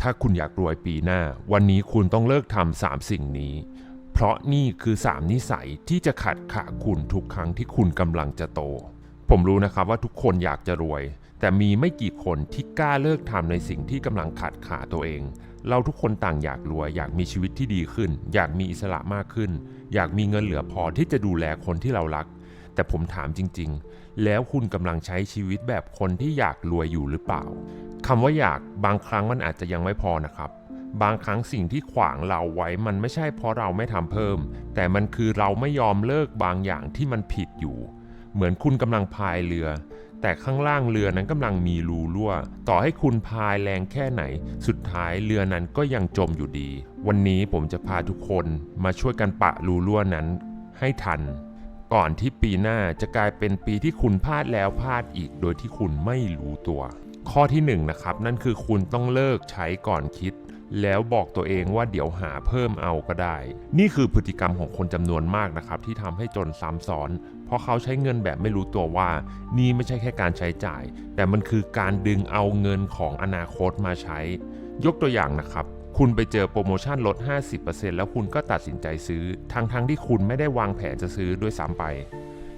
ถ้าคุณอยากรวยปีหน้า วันนี้คุณต้องเลิกทำสามสิ่งนี้ เพราะนี่คือสามนิสัยที่จะขัดขาคุณทุกครั้งที่คุณกำลังจะโต ผมรู้นะครับว่าทุกคนอยากจะรวย แต่มีไม่กี่คนที่กล้าเลิกทำในสิ่งที่กำลังขัดขาตัวเอง เราทุกคนต่างอยากรวย อยากมีชีวิตที่ดีขึ้น อยากมีอิสระมากขึ้น อยากมีเงินเหลือพอที่จะดูแลคนที่เรารัก แต่ผมถามจริงๆ แล้วคุณกำลังใช้ชีวิตแบบคนที่อยากรวยอยู่หรือเปล่าคำว่าอยากบางครั้งมันอาจจะยังไม่พอนะครับ บางครั้งสิ่งที่ขวางเราไว้มันไม่ใช่เพราะเราไม่ทำเพิ่ม แต่มันคือเราไม่ยอมเลิกบางอย่างที่มันผิดอยู่ เหมือนคุณกำลังพายเรือ แต่ข้างล่างเรือนั้นกำลังมีรูรั่ว ต่อให้คุณพายแรงแค่ไหน สุดท้ายเรือนั้นก็ยังจมอยู่ดี วันนี้ผมจะพาทุกคนมาช่วยกันปะรูรั่วนั้นให้ทัน ก่อนที่ปีหน้าจะกลายเป็นปีที่คุณพลาดแล้วพลาดอีก โดยที่คุณไม่รู้ตัว ข้อที่1นงนะครับนั่นคือคุณต้องเลิกใช้ก่อนคิด แล้วบอกตัวเองว่าเดี๋ยวหาเพิ่มเอาก็ได้ นี่คือพฤติกรรมของคนจำนวนมากนะครับที่ทำให้จนซ้ำซ้อน เพราะเขาใช้เงินแบบไม่รู้ตัวว่า นี่ไม่ใช่แค่การใช้จ่าย แต่มันคือการดึงเอาเงินของอนาคตมาใช้ ยกตัวอย่างนะครับ คุณไปเจอโปรโมชั่นลด 50%แล้วคุณก็ตัดสินใจซื้อ ทั้งๆทที่คุณไม่ได้วางแผนจะซื้อด้วยซ้ำไป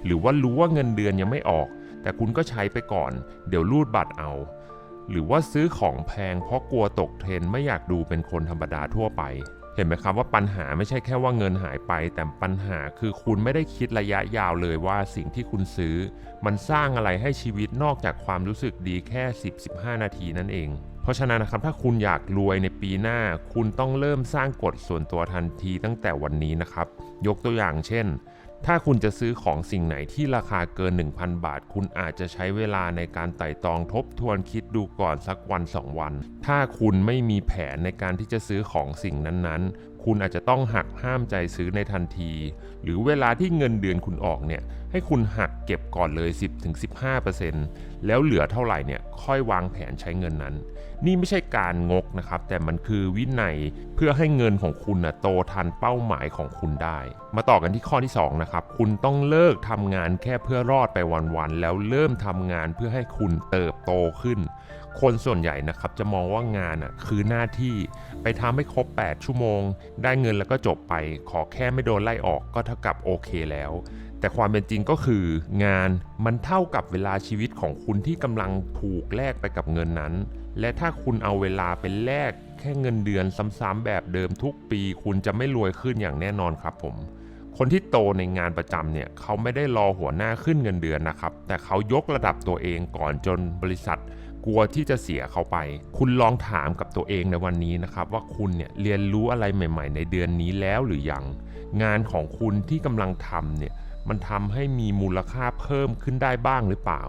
หรือว่ารู้ว่าเงินเดือนยังไม่ออก แต่คุณก็ใช้ไปก่อน เดี๋ยวรูดบัตรเอา หรือว่าซื้อของแพงเพราะกลัวตกเทรนไม่อยากดูเป็นคนธรรมดาทั่วไป เห็นไหมครับว่าปัญหาไม่ใช่แค่ว่าเงินหายไป แต่ปัญหาคือคุณไม่ได้คิดระยะยาวเลยว่าสิ่งที่คุณซื้อ มันสร้างอะไรให้ชีวิตนอกจากความรู้สึกดีแค่ 10-15 นาทีนั่นเอง เพราะฉะนั้นนะครับถ้าคุณอยากรวยในปีหน้า คุณต้องเริ่มสร้างกฎส่วนตัวทันทีตั้งแต่วันนี้นะครับ ยกตัวอย่างเช่น ถ้าคุณจะซื้อของสิ่งไหนที่ราคาเกิน 1,000 บาท คุณอาจจะใช้เวลาในการไต่ตองทบทวนคิดดูก่อนสักวัน 2 วัน ถ้าคุณไม่มีแผนในการที่จะซื้อของสิ่งนั้นๆ คุณอาจจะต้องหักห้ามใจซื้อในทันที หรือเวลาที่เงินเดือนคุณออกเนี่ย ให้คุณหักเก็บก่อนเลย 10-15%แล้วเหลือเท่าไหร่เนี่ยค่อยวางแผนใช้เงินนั้น นี่ไม่ใช่การงกนะครับ แต่มันคือวินัยเพื่อให้เงินของคุณนะโตทันเป้าหมายของคุณได้ มาต่อกันที่ข้อที่ 2 นะครับ คุณต้องเลิกทำงานแค่เพื่อรอดไปวันๆ แล้วเริ่มทำงานเพื่อให้คุณเติบโตขึ้น คนส่วนใหญ่นะครับจะมองว่างานอะคือหน้าที่ไปทำให้ครบ 8 ชั่วโมง ได้เงินแล้วก็จบไป ขอแค่ไม่โดนไล่ออกก็เท่ากับโอเคแล้ว แต่ความเป็นจริงก็คืองานมันเท่ากับเวลาชีวิตของคุณที่กำลังถูกแลกไปกับเงินนั้น และถ้าคุณเอาเวลาไปแลกแค่เงินเดือนซ้ำๆแบบเดิมทุกปี คุณจะไม่รวยขึ้นอย่างแน่นอนครับผม คนที่โตในงานประจำเนี่ยเขาไม่ได้รอหัวหน้าขึ้นเงินเดือนนะครับ แต่เขายกระดับตัวเองก่อนจนบริษัทกลัวที่จะเสียเขาไป คุณลองถามกับตัวเองในวันนี้นะครับ ว่าคุณเนี่ยเรียนรู้อะไรใหม่ ๆ ในเดือนนี้แล้วหรือยัง งานของคุณที่กำลังทำเนี่ยมันทำให้มีมูลค่าเพิ่มขึ้นได้บ้างหรือเปล่า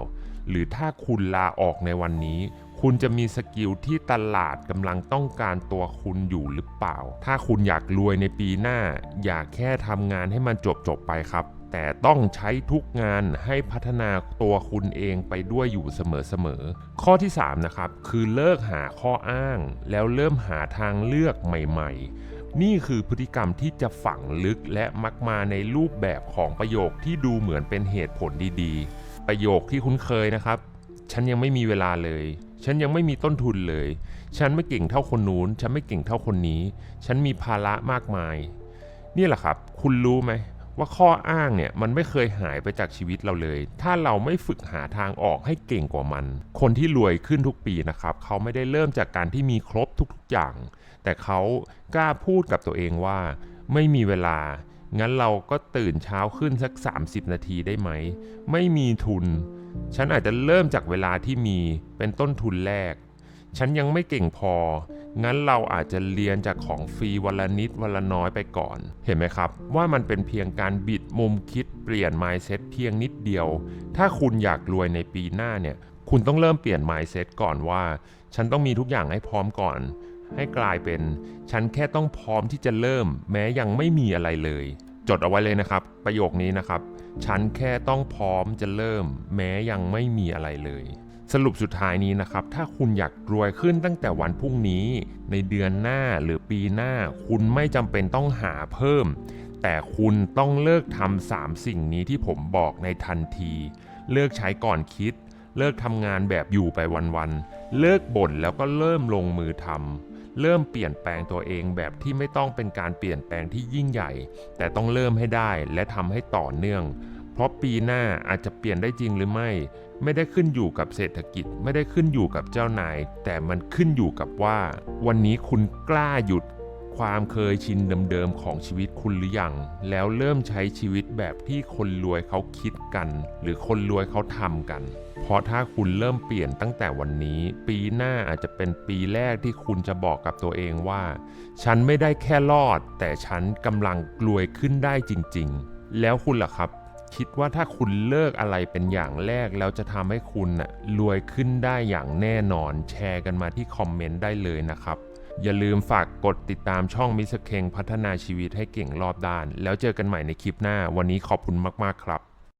หรือถ้าคุณลาออกในวันนี้ คุณจะมีสกิลที่ตลาดกำลังต้องการตัวคุณอยู่หรือเปล่า ถ้าคุณอยากรวยในปีหน้า อย่าแค่ทำงานให้มันจบจบไปครับ แต่ต้องใช้ทุกงานให้พัฒนาตัวคุณเองไปด้วยอยู่เสมอๆ ข้อที่ 3 นะครับ คือเลิกหาข้ออ้าง แล้วเริ่มหาทางเลือกใหม่ๆนี่คือพฤติกรรมที่จะฝังลึกและมักมาในรูปแบบของประโยคที่ดูเหมือนเป็นเหตุผลดีๆ ประโยคที่คุ้นเคยนะครับ ฉันยังไม่มีเวลาเลย ฉันยังไม่มีต้นทุนเลย ฉันไม่เก่งเท่าคนนู้น ฉันไม่เก่งเท่าคนนี้ ฉันมีภาระมากมาย นี่แหละครับ คุณรู้ไหมว่าข้ออ้างเนี่ยมันไม่เคยหายไปจากชีวิตเราเลย ถ้าเราไม่ฝึกหาทางออกให้เก่งกว่ามัน คนที่รวยขึ้นทุกปีนะครับ เขาไม่ได้เริ่มจากการที่มีครบทุกๆอย่าง แต่เขากล้าพูดกับตัวเองว่า ไม่มีเวลา งั้นเราก็ตื่นเช้าขึ้นสัก 30 นาทีได้ไหม ไม่มีทุน ฉันอาจจะเริ่มจากเวลาที่มีเป็นต้นทุนแรก ฉันยังไม่เก่งพอ งั้นเราอาจจะเรียนจากของฟรีวันละนิดวันละน้อยไปก่อน เห็นไหมครับ ว่ามันเป็นเพียงการบิดมุมคิดเปลี่ยน mindset เพียงนิดเดียว ถ้าคุณอยากรวยในปีหน้าเนี่ย คุณต้องเริ่มเปลี่ยน mindset ก่อนว่า ฉันต้องมีทุกอย่างให้พร้อมก่อน ให้กลายเป็น ฉันแค่ต้องพร้อมที่จะเริ่ม แม้ยังไม่มีอะไรเลย จดเอาไว้เลยนะครับ ประโยคนี้นะครับ ฉันแค่ต้องพร้อมจะเริ่ม แม้ยังไม่มีอะไรเลย สรุปสุดท้ายนี้นะครับ ถ้าคุณอยากรวยขึ้นตั้งแต่วันพรุ่งนี้ ในเดือนหน้าหรือปีหน้า คุณไม่จำเป็นต้องหาเพิ่ม แต่คุณต้องเลิกทำสามสิ่งนี้ที่ผมบอกในทันที เลิกใช้ก่อนคิด เลิกทำงานแบบอยู่ไปวันๆเลิกบ่นแล้วก็เริ่มลงมือทำ เริ่มเปลี่ยนแปลงตัวเองแบบที่ไม่ต้องเป็นการเปลี่ยนแปลงที่ยิ่งใหญ่ แต่ต้องเริ่มให้ได้และทำให้ต่อเนื่อง เพราะปีหน้าอาจจะเปลี่ยนได้จริงหรือไม่ ไม่ได้ขึ้นอยู่กับเศรษฐกิจ ไม่ได้ขึ้นอยู่กับเจ้านาย แต่มันขึ้นอยู่กับว่า วันนี้คุณกล้าหยุดความเคยชินเดิมๆของชีวิตคุณหรือยัง แล้วเริ่มใช้ชีวิตแบบที่คนรวยเขาคิดกัน หรือคนรวยเขาทำกัน เพราะถ้าคุณเริ่มเปลี่ยนตั้งแต่วันนี้ ปีหน้าอาจจะเป็นปีแรกที่คุณจะบอกกับตัวเองว่า ฉันไม่ได้แค่รอด แต่ฉันกำลังรวยขึ้นได้จริง ๆ แล้วคุณล่ะครับ คิดว่าถ้าคุณเลิกอะไรเป็นอย่างแรกแล้วจะทำให้คุณน่ะรวยขึ้นได้อย่างแน่นอนแชร์กันมาที่คอมเมนต์ได้เลยนะครับอย่าลืมฝากกดติดตามช่องมิสเคงพัฒนาชีวิตให้เก่งรอบด้าน แล้วเจอกันใหม่ในคลิปหน้า วันนี้ขอบคุณมาก ๆ ครับ